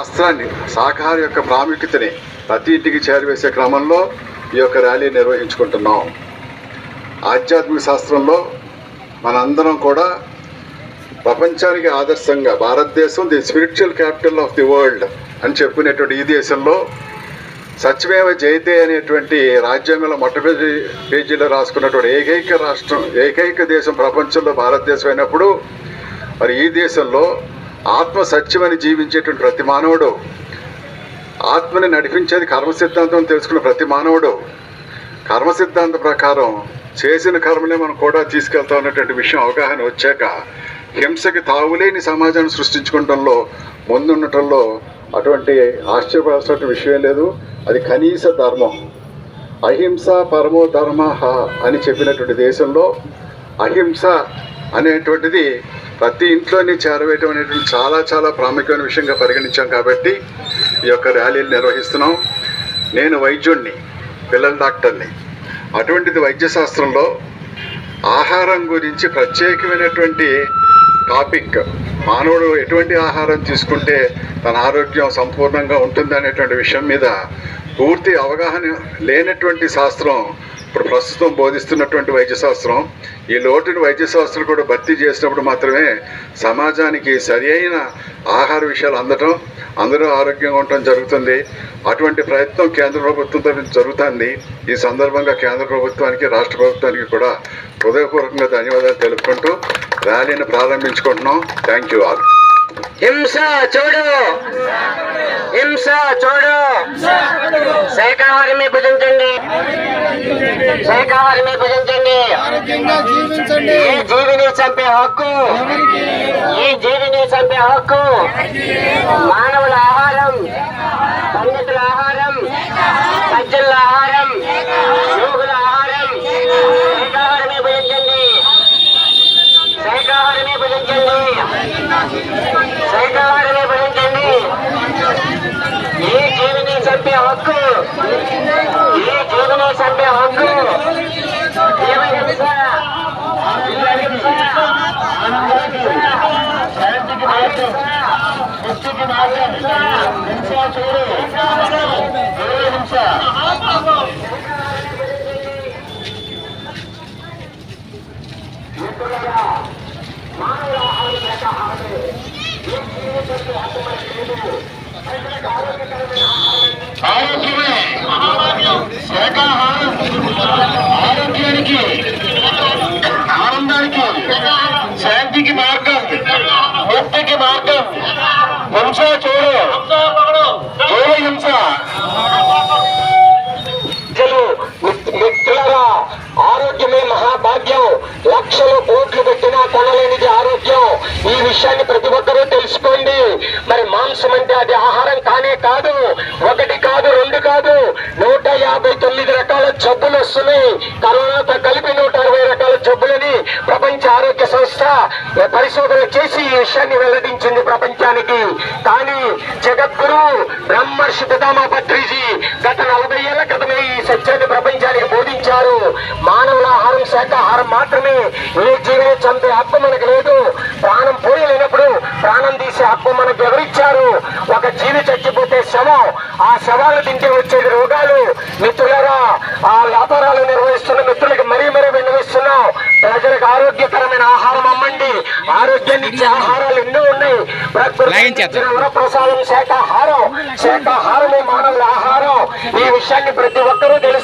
శాస్త్రాన్ని శాకాహార యొక్క ప్రాముఖ్యతని ప్రతి ఇంటికి చేరవేసే క్రమంలో ఈ యొక్క ర్యాలీ నిర్వహించుకుంటున్నాం. ఆధ్యాత్మిక శాస్త్రంలో మనందరం కూడా ప్రపంచానికి ఆదర్శంగా Bharatadesam the spiritual capital of the world అని చెప్పుకునేటువంటి ఈ దేశంలో సత్యమేవ జయతే అనేటువంటి రాజ్యాంగంలో మొట్టమొదటి పేజీలో రాసుకున్నటువంటి ఏకైక రాష్ట్రం ఏకైక దేశం ప్రపంచంలో భారతదేశం అయినప్పుడు మరి ఈ దేశంలో ఆత్మ సత్యమని జీవించేటువంటి ప్రతి మానవుడు ఆత్మని నడిపించేది కర్మ సిద్ధాంతం తెలుసుకున్న ప్రతి మానవుడు కర్మ సిద్ధాంత ప్రకారం చేసిన కర్మనే మనం కూడా తీసుకెళ్తా ఉన్నటువంటి విషయం అవగాహన వచ్చాక హింసకి తావులేని సమాజాన్ని సృష్టించుకోవడంలో ముందుండటంలో అటువంటి ఆశ్చర్యపడాల్సిన విషయం లేదు. అది కనీస ధర్మం. అహింస పరమో ధర్మ అని చెప్పినటువంటి దేశంలో అహింస అనేటువంటిది ప్రతి ఇంట్లోని చేరవేయటం అనేటువంటి చాలా చాలా ప్రాముఖ్యమైన విషయంగా పరిగణించాం కాబట్టి ఈ యొక్క ర్యాలీలు నిర్వహిస్తున్నాం. నేను వైద్యుణ్ణి పిల్లల డాక్టర్ని. అటువంటిది వైద్య శాస్త్రంలో ఆహారం గురించి ప్రత్యేకమైనటువంటి టాపిక్. మానవుడు ఎటువంటి ఆహారం తీసుకుంటే తన ఆరోగ్యం సంపూర్ణంగా ఉంటుంది అనేటువంటి విషయం మీద పూర్తి అవగాహన లేనటువంటి శాస్త్రం ఇప్పుడు ప్రస్తుతం బోధిస్తున్నటువంటి వైద్య శాస్త్రం ఈ లోటుని వైద్య శాస్త్రం కూడా భర్తీ చేసినప్పుడు మాత్రమే సమాజానికి సరి అయిన ఆహార విషయాలు అందటం అందరూ ఆరోగ్యంగా ఉండటం జరుగుతుంది. అటువంటి ప్రయత్నం కేంద్ర ప్రభుత్వంతో జరుగుతుంది. ఈ సందర్భంగా కేంద్ర ప్రభుత్వానికి రాష్ట్ర ప్రభుత్వానికి కూడా హృదయపూర్వకంగా ధన్యవాదాలు తెలుపుకుంటూ ర్యాలీని ప్రారంభించుకుంటున్నాం. Thank you all. హింస చూడు. హింస చూడు. శాకాహారమే భుజించండి. శాకాహారమే భుజించండి. ఈ జీవిని చంపే హక్కు ఈ జీవిని చంపే హక్కు మానవుల ఆహారం పండితుల ఆహారం సజ్జల ఆహారం యోగుల ఆహారం శాకాహారమే భుజించండి శాకాహారమే భుజించండి శాకాహారమే భుజించండి ఈ జీవిని చంపే హక్కు ఈ జీవిని చంపే హక్కు జీవహింస జీవహింస శాంతికి మార్గం సృష్టికి హింస చూడు జీవహింస ఆరోగ్యమే శాకాహారం ఆరోగ్యానికి ఆనందానికి శాంతికి మార్గం ముక్తికి మార్గం హింస చూడు చూడు హింస ప్రజలు మిత్- మిత్రులారా ఆరోగ్యమే మహాభాగ్యం లక్షలు కోట్లు పెట్టినా కొనలేనిది ఆరోగ్యం ఈ విషయాన్ని ప్రతి ఒక్కరూ తెలుసుకోండి. మరి మాంసం అంటే అది ఆహారం కానే కాదు ఒకటి కాదు రెండు కాదు నూట యాభై తొమ్మిది రకాల జబ్బులు వస్తున్నాయి. కరోనాతో కలిపి నూట అరవై రకాల జబ్బులని ప్రపంచ ఆరోగ్య సంస్థ పరిశోధన చేసి ఈ విషయాన్ని వెల్లడించింది ప్రపంచానికి. కానీ జగద్గురు బ్రహ్మర్షి పితామా పత్రిజీ గత నలభై ఏళ్ళ క్రితమే ఈ సత్యాన్ని ప్రపంచానికి బోధించారు. మానవుల ఆహారం శాఖాహారం మాత్రమే. ఏ జీవిని చంపే హక్కు మనకు లేదు. ప్రాణం ప్రాణం తీసే హక్కు మనకు ఎవరిచ్చారు? ఒక జీవి చచ్చిపోతే శవం ఆ శవాలు తింటే వచ్చేది రోగాలు. మిత్రులారా ఆ వ్యాపారాలు నిర్వహిస్తున్న మిత్రులకు మరీ మరీ విన్నవిస్తున్నాం. ప్రజలకు ఆరోగ్యకరమైన ఆహారం అమ్మండి. ఆరోగ్యాన్ని ఇచ్చే ఆహారాలు ఎన్నో ఉన్నాయి. ప్రకృతి వరప్రసాదం శాఖాహారం. శాఖాహారమే మానవుల ఆహారం. ఈ విషయాన్ని ప్రతి ఒక్కరూ తెలుసుకోండి